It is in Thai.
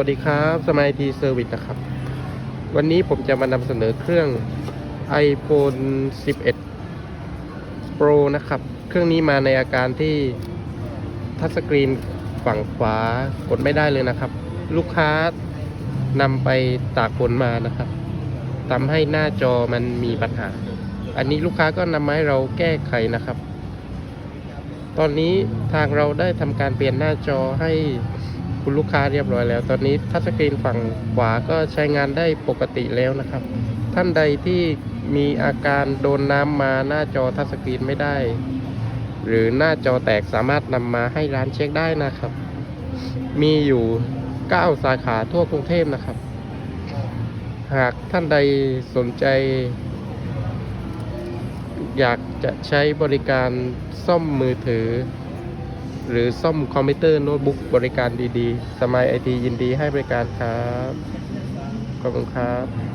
สวัสดีครับสมัยทีเซอร์วิสนะครับ วันนี้ผมจะมานำเสนอเครื่อง iPhone 11 Pro นะครับ เครื่องนี้มาในอาการที่ทัชสกรีนฝั่งขวากดไม่ได้เลยนะครับ ลูกค้านำไปตากฝนมานะครับทำให้หน้าจอมันมีปัญหา อันนี้ลูกค้าก็นำมาให้เราแก้ไขนะครับ ตอนนี้ทางเราได้ทำการเปลี่ยนหน้าจอให้ คุณลูกค้าเรียบร้อยแล้ว ตอนนี้ทัชสกรีนฝั่งขวาก็ใช้งานได้ปกติแล้วนะครับ ท่านใดที่มีอาการโดนน้ำมาหน้าจอทัชสกรีนไม่ได้ หรือหน้าจอแตกสามารถนำมาให้ร้านเช็คได้นะครับ มีอยู่ 9 สาขาทั่วกรุงเทพนะครับ หากท่านใดสนใจ อยากจะใช้บริการซ่อมมือถือ หรือซ่อมคอมพิวเตอร์โน้ตบุ๊กบริการดีๆ สมัยไอทียินดีให้บริการครับ ขอบคุณครับ